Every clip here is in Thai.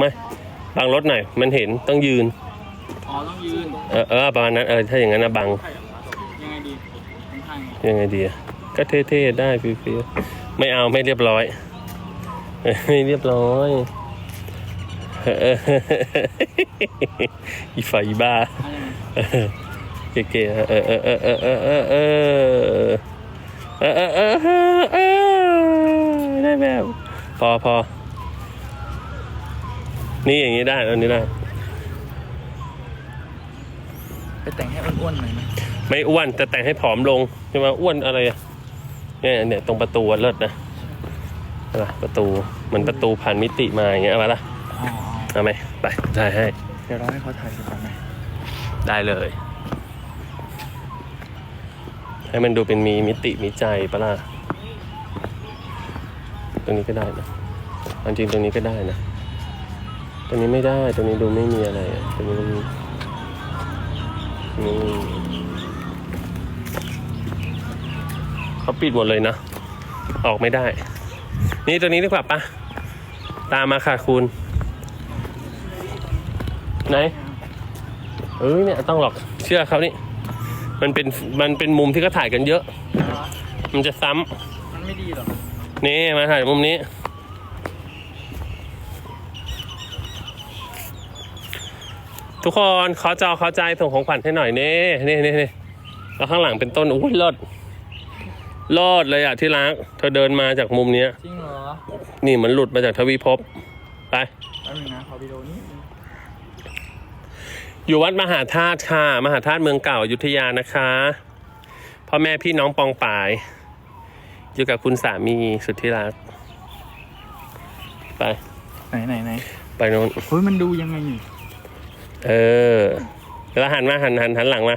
ไม่บังรถหน่อย มันเห็นต้องยืน อ๋อต้องยืน เออเออประมาณนั้นเออถ้าอย่างนั้นนะบัง ยังไงดีข้างๆยังไงดีอะก็เท่ๆได้ฟิวๆไม่เอาไม่เรียบร้อยเออไม่เรียบร้อยเอออีฝ่ายอีบ้าอะไรนะเก๋ๆเออเออเออเออเออเออเออเออเออเออเออได้แบบ พอพอ นี่อย่างนี้ได้อันนี้ได้ ไปแต่งให้อ้วนๆหน่อยไหมไม่อ้วนแต่แต่งให้ผอมลงใช่ไหมอ้วนอะไรอะเนี่ยเนี่ยตรงประตูอะเลิศนะเอาล่ะประตูเหมันประตูผ่านมิติมาอย่างเงี้ยเอามาละอ๋อเอาไหมไปถ่ายให้เดี๋ยวเราให้เขาถ่ายเสร็จก่อนไหมได้เลย ให้มันดูเป็นมีมิติมีใจปะล่ะตรงนี้ก็ได้นะอันจริงตรงนี้ก็ได้นะ ตรงนี้ไม่ได้ตรงนี้ดูไม่มีอะไรอะตรงนี้มันนี่เขาปิดหมดเลยนะ ออกไม่ได้ นี่ตัวนี้ดีกว่าปะตามมาค่ะคุณ ไหน เอ้ยเนี่ยต้องหรอกเชื่อเขานี่ มันเป็นมันเป็นมุมที่เขาถ่ายกันเยอะ มันจะซ้ำมันไม่ดีหรอกนี่มาถ่ายมุมนี้ ทุกคนขอจอขอใจส่งของขวัญให้หน่อยนี่นี่นี่นี่แล้วข้างหลังเป็นต้นอุ้ยรอดรอดเลยอะที่รักเธอเดินมาจากมุมเนี้ย จริงเหรอนี่มันหลุดมาจากทวีภพไปแป๊บนึงนะขอวิดีโอนี้อยู่วัดมหาธาตุค่ะ มหาธาตุเมืองเก่าอยุธยานะคะพ่อแม่พี่น้องปองป่าย อยู่กับคุณสามีสุดที่รัก ไปไหนไหนไหนไปโน่นเฮ้ยมันดูยังไงนี่ เออ แล้วหันมาหันหันหันหลังมา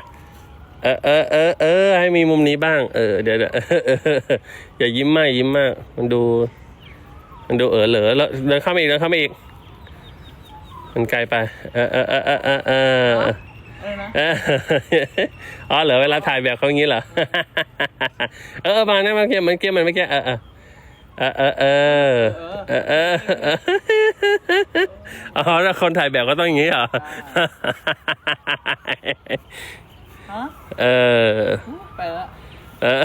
เออเออเออเออให้มีมุมนี้บ้าง เออเดี๋ยวเดี๋ยวอย่ายิ้มมากยิ้มมาก มันดู มันดูเออเหลือแล้วเดินเข้ามาอีกเดินเข้ามาอีก มันไกลไป เออเออเออเออเออเอ๋อเหลือเวลาถ่ายแบบเขาอย่างนี้เหรอ เออมาเนี่ยมาเกี้ยมันเกี้ยมันไม่เกี้ยเออเออเออเออเออ อ๋อแล้วคนถ่ายแบบก็ต้องอย่างนี้เหรอฮะเออไปละเออ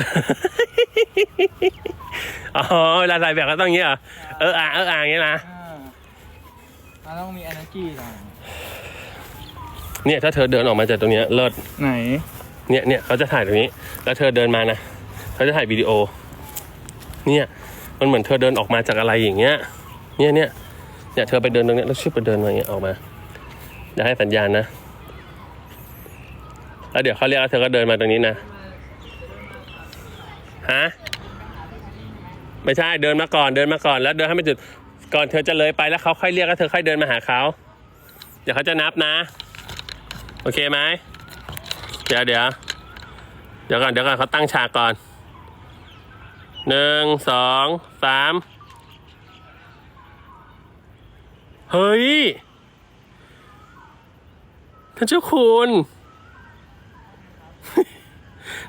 อ๋อเวลาถ่ายแบบก็ต้องอย่างนี้เหรอเอออ่างเอออ่างอย่างนี้นะอ่าเราต้องมี energy หน่อยเนี่ยถ้าเธอเดินออกมาจากตรงเนี้ยเลิศไหน เนี่ยเนี่ยเขาจะถ่ายตรงนี้ แล้วเธอเดินมานะเขาจะถ่ายวิดีโอ เนี่ย มันเหมือนเธอเดินออกมาจากอะไรอย่างเงี้ย เนี่ยเนี่ย เนี่ยเธอไปเดินตรงนี้แล้วชิบไปเดินมาอย่างเงี้ยออกมาจะให้สัญญาณนะแล้วเดี๋ยวเขาเรียกแล้วเธอก็เดินมาตรงนี้นะฮะไม่ใช่เดินมาก่อนเดินมาก่อนแล้วเดินให้มันจุดก่อนเธอจะเลยไปแล้วเขาค่อยเรียกแล้วเธอค่อยเดินมาหาเขาเดี๋ยวเขาจะนับนะ โอเคไหมเดี๋ยวเดี๋ยวเดี๋ยวก่อนเดี๋ยวก่อนเขาตั้งฉากก่อนหนึ่งสองสาม เฮ้ย ท่านเจ้าคุณ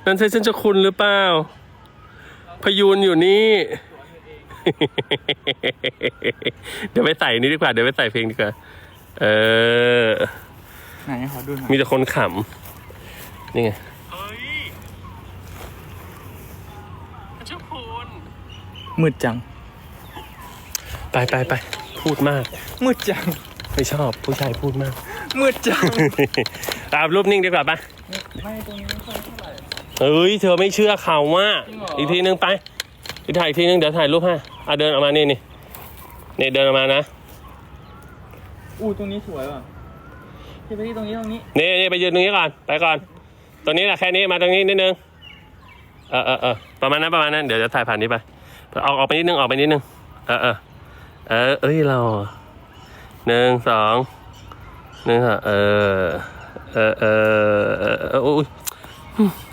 นั่นใช่ท่านเจ้าคุณหรือเปล่า พยูนอยู่นี่ เดี๋ยวไปใส่นี่ดีกว่า เดี๋ยวไปใส่เพลงดีกว่า เออ ไหนขอดูหน่อยมีแต่คนขำ นี่ไง เฮ้ยเจ้าคุณ มืดจัง ไปไปไป พูดมาก มืดจัง ไม่ชอบผู้ชายพูดมาก มืดจังตามรูปนิ่งดีกว่าปะไม่ตรงนี้ไม่ค่อยเท่าไหร่เอ้ย เธอไม่เชื่อเขาว่า จริงเหรออีกทีนึงไปอีกถ่ายอีกทีนึง เดี๋ยวถ่ายรูปให้อะเดินออกมานี่นี่นี่เดินออกมานะอู้ตรงนี้สวยว่ะที่ไปที่ตรงนี้ตรงนี้นี่นี่ไปยืนตรงนี้ก่อน ไปก่อน ตรงนี้แหละแค่นี้มาตรงนี้นิดนึง เออเออเออประมาณนั้นประมาณนั้น เดี๋ยวจะถ่ายผ่านนี้ไปออกออกไปนิดนึงออกไปนิดนึง เออเออ เออ เอ้ยเราหนึ่งสองหนึ่งสองเออ เออเออเออเอออุ้ย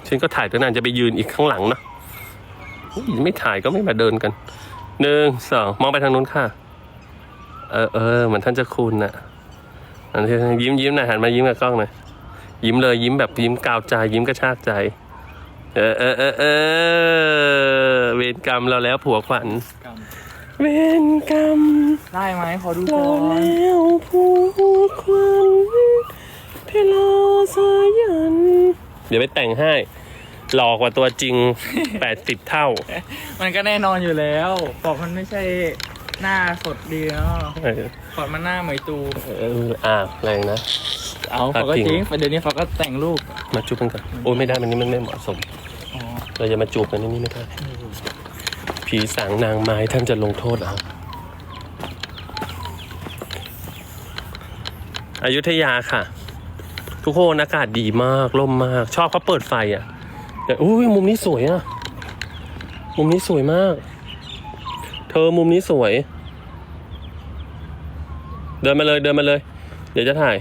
ฉันก็ถ่ายตั้งนานจะไปยืนอีกข้างหลังเนาะไม่ถ่ายก็ไม่มาเดินกันหนึ่งสองมองไปทางนู้นค่ะ เออเออเหมือนท่านจะคุณน่ะอันที่ยิ้มยิ้มหน่อยหันมายิ้มกับกล้องหน่อยยิ้มเลยยิ้มแบบยิ้มกาวใจยิ้มกระชากใจ เออเออเออเออเวรกรรมเราแล้วผัวขวัญ เวรกรรมได้ไหมขอดูก่เราอนแล้วผู้ควันเพลาสายัน เดี๋ยวไปแต่งให้ หลอกกว่าตัวจริง 80 เท่า มันก็แน่นอนอยู่แล้วบอกมันไม่ใช่หน้าสดดีแล้วเอดมันหน้าเหมยตูอ่าแรงนะ เอาตัเขาก็จริงเดี๋ยวนี้เขาก็แต่งรูปมาจูบกันก่อนโอ้ยไม่ได้มันนี้มันไม่เหมาะสมเราจะมาจูบกันในนี่ไม่ได้ ผีสางนางไม้ท่านจะลงโทษเอาอายุทยาค่ะ ทุกคนอากาศดีมากร่มมาก ชอบเขาเปิดไฟอะ แต่อุ้ยมุมนี้สวยอะ มุมนี้สวยมาก เธอมุมนี้สวย เดินมาเลยเดินมาเลย เดี๋ยวจะถ่าย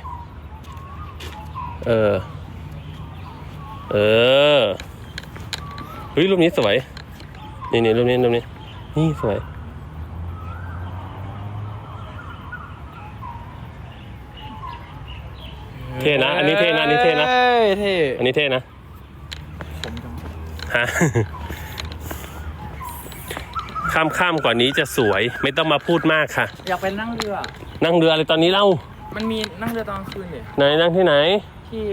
เออ เออเฮ้ยรูปนี้สวย นี่นี่รูปนี้รูปนี้ นี่สวยเท่นะ อันนี้เท่นะ อันนี้เท่นะเอ้ยเท่อันนี้เท่นะผมจังฮะข้ามข้ามกว่านี้จะสวย ไม่ต้องมาพูดมากค่ะ อยากไปนั่งเรือ นั่งเรืออะไรตอนนี้เล่า มันมีนั่งเรือตอนกลางคืนเนี่ยไหนนั่งที่ไหน ที่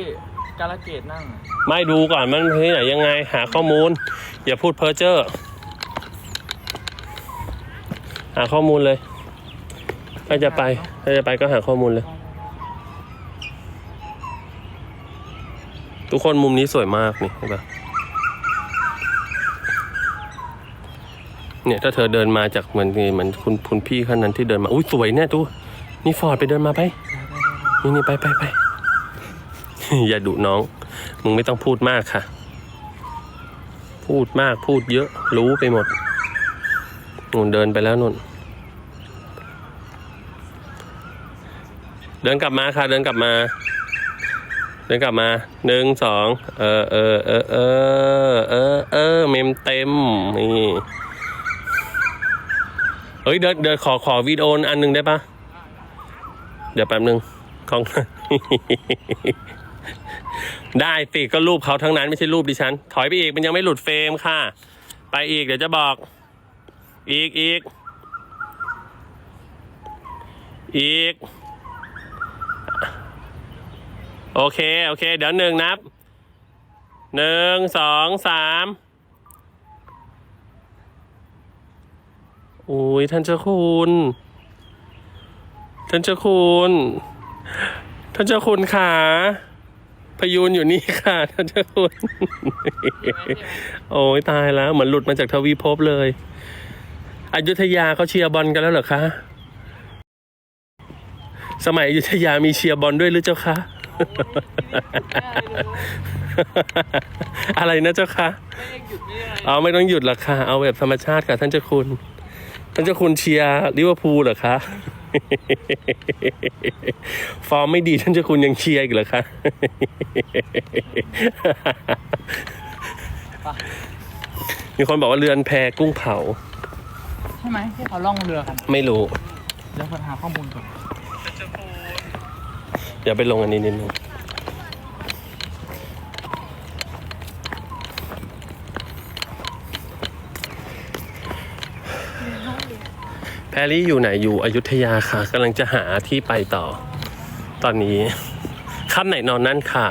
กาลเกตนั่ง ไม่ดูก่อนมันที่ไหนยังไง หาข้อมูล อย่าพูดเพ้อเจ้อหาข้อมูลเลยถ้าจะไปถ้าจะไปก็หาข้อมูลเลย ทุกคนมุมนี้สวยมากนี่เห็นปะเนี่ยถ้าเธอเดินมาจากเหมือนเหมือนคุณคุณพี่คนนั้นที่เดินมาอุ้ยสวยเนี่ยดูนี่ฟอร์ดไปเดินมาไปนี่นี่ไปไปไปอย่าดุน้อง มึงไม่ต้องพูดมากค่ะ พูดมากพูดเยอะรู้ไปหมดนุ่นเดินไปแล้วนุ่น เดินกลับมาค่ะ เดินกลับมา เดินกลับมาหนึ่งสองเออเออเออเออเออเออเมมเต็มนี่เฮ้ยเดินเดินขอขอวิดีโออันหนึ่งได้ปะเดี๋ยวแป๊บหนึ่งของได้สิก็รูปเขาทั้งนั้นไม่ใช่รูปดิฉัน ถอยไปอีกมันยังไม่หลุดเฟรมค่ะ ไปอีกเดี๋ยวจะบอก อีกอีกอีก โอเค โอเค เดี๋ยวหนึ่งนับหนึ่งสองสามโอ้ยท่านเจ้าคุณ ท่านเจ้าคุณ ท่านเจ้าคุณขาพยูนอยู่นี่ค่ะ ท่านเจ้าคุณ โอ้ยตายแล้ว เหมือนหลุดมาจากทวีภพเลยอยุธยาเขาเชียร์บอลกันแล้วเหรอคะ สมัยอยุธยามีเชียร์บอลด้วยหรือเจ้าคะ อะไรนะเจ้าคะเอาไม่ต้องหยุดหรอกค่ะ เอาแบบธรรมชาติค่ะ ท่านเจ้าคุณท่านเจ้าคุณเชียร์ลิเวอร์พูลเหรอคะฟอร์มไม่ดีท่านเจ้าคุณยังเชียร์อีกเหรอคะมีคนบอกว่าเรือนแพกุ้งเผา ใช่ไหมที่เขาล่องเรือกัน ไม่รู้เดี๋ยวคนหาข้อมูลก่อน เดี๋ยวไปลงอันนี้นิดนึงแพรรี่อยู่ไหนอยู่อยุธยาค่ะกำลังจะหาที่ไปต่อ ตอนนี้ค่ำไหนนอนนั่นค่ะ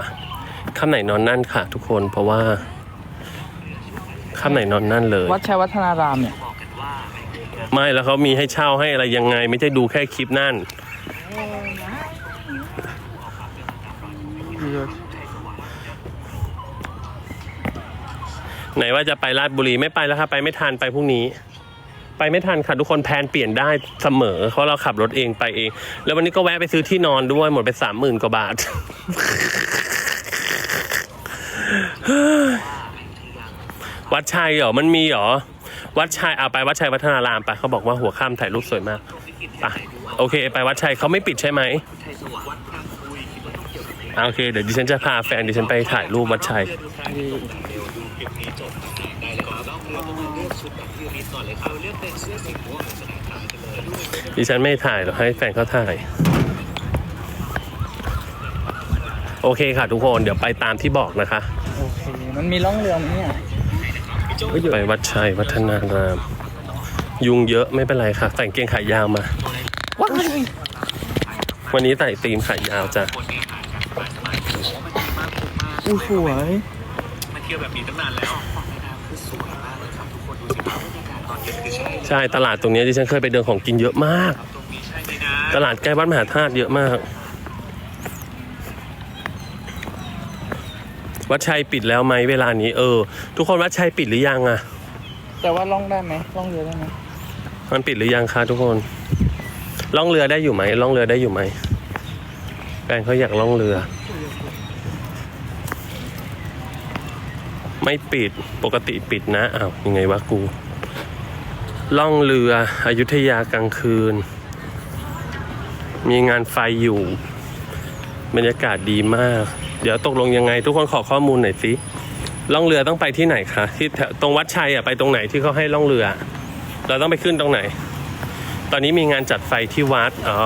ค่ำไหนนอนนั่นค่ะ ทุกคนเพราะว่าค่ำไหนนอนนั่นเลย วัดชัยวัฒนารามเนี่ย ไม่แล้วเขามีให้เช่าให้อะไรยังไง ไม่ใช่ดูแค่คลิปนั่น ไหนว่าจะไปราชบุรีไม่ไปแล้วครับไปไม่ทันไปพรุ่งนี้ ไปไม่ทันค่ะทุกคนแพนเปลี่ยนได้เสมอเพราะเราขับรถเองไปเอง แล้ววันนี้ก็แวะไปซื้อที่นอนด้วยหมดไปสามหมื่นกว่าบาทวัดชัยเหรอ มันมีเหรอ วัดชัยเอาไปวัดชัยวัฒนารามไปเขาบอกว่าหัวข้ามถ่ายรูปสวยมากโอเค ไปวัดชัยเขาไม่ปิดใช่ไหมโอเค เดี๋ยวดิฉันจะพาแฟนดิฉันไปถ่ายรูปวัดชัย ดิฉันไม่ถ่ายหรอกให้แฟนเขาถ่าย โอเคค่ะทุกคนเดี๋ยวไปตามที่บอกนะคะ โอเค มันมีล่องเรือไหมเนี่ยเฮ้ยหยุดไปวัดชัยวัฒนาราม ยุงเยอะไม่เป็นไรค่ะใส่กางเกงขายาวมาว้ายวันนี้ใส่ตีมขายาวจ้ะอู้สวยที่ยวแบบนี้ตั้งนานแล้วฝั่งแม่น้ำคือสวยมากเลยครับทุก ใช่เลยใช่ตลาดตรงเนี้ยที่ฉันเคยไปเดินของกินเยอะมากครับตรงนี้ใช่เลยนะตลาดใกล้วัดมหาธาตุเยอะมาก วัดชัยปิดแล้วไหมเวลานี้ เออ ทุกคนวัดชัยปิดหรือยังอะแต่ว่าล่องได้ไหมล่องเรือได้ไหมมันปิดหรือยังคะทุกคนล่องเรือได้อยู่ไหมล่องเรือได้อยู่ไหมแฟนเขาอยากล่องเรือ ไม่ปิดปกติปิดนะอ้าวยังไงวะกู ล่องเรืออยุธยากลางคืน มีงานไฟอยู่ บรรยากาศดีมาก เดี๋ยวตกลงยังไง ทุกคนขอข้อมูลหน่อยสิล่องเรือต้องไปที่ไหนคะที่แถวตรงวัดชัยอะไปตรงไหนที่เขาให้ล่องเรือ เราต้องไปขึ้นตรงไหน ตอนนี้มีงานจัดไฟที่วัดอ๋อ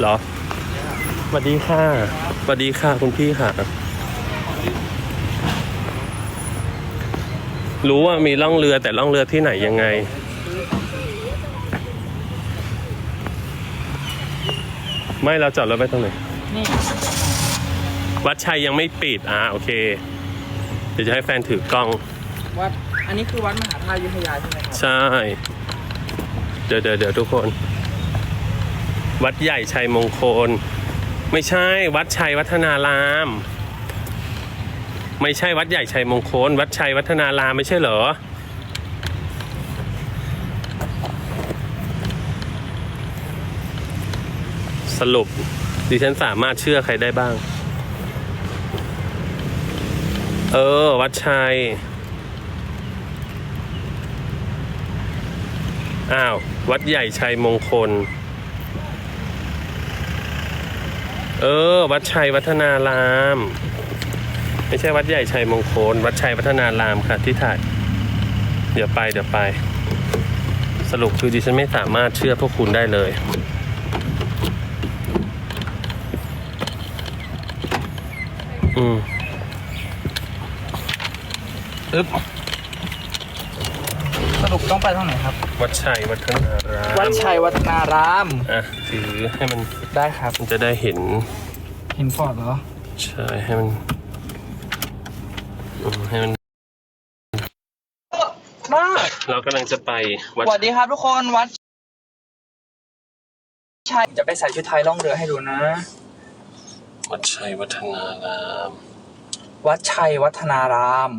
เหรอสวัสดีค่ะสวัสดีค่ะคุณพี่ค่ะ รู้ว่ามีล่องเรือแต่ล่องเรือที่ไหนยังไง ไม่เราจอดรถไปตรงไหน นี่วัดชัยยังไม่ปิด อ่า โอเค เดี๋ยวจะให้แฟนถือกล้อง วัด อันนี้คือวัดมหาธาตุอยุธยาใช่ไหมครับ ใช่ เดี๋ยวเดี๋ยวเดี๋ยวทุกคน วัดใหญ่ชัยมงคล ไม่ใช่ วัดชัยวัฒนาราม ไม่ใช่วัดใหญ่ชัยมงคล วัดชัยวัฒนารามไม่ใช่เหรอ สรุป ดิฉันสามารถเชื่อใครได้บ้าง เออ วัดชัย อ้าว วัดใหญ่ชัยมงคล เออ วัดชัยวัฒนาราม ไม่ใช่วัดใหญ่ชัยมงคล วัดชัยวัฒนารามค่ะที่ถ่าย เดี๋ยวไปเดี๋ยวไป สรุปคือดิฉันไม่สามารถเชื่อพวกคุณได้เลย อืมอึ๊บสรุปต้องไปทางไหนครับ วัดชัยวัฒนารามวัดชัยวัฒนาราม อะถือให้มันได้ครับ มันจะได้เห็น เห็นฟอร์ดเหรอ ใช่ให้มันอืมให้มัน มาก เรากำลังจะไปวัดสวัสดีครับทุกคนวัดชัยจะไปใส่ชุดไทยล่องเรือให้ดูนะ วัดชัยวัฒนาราม วัดชัยวัฒนาราม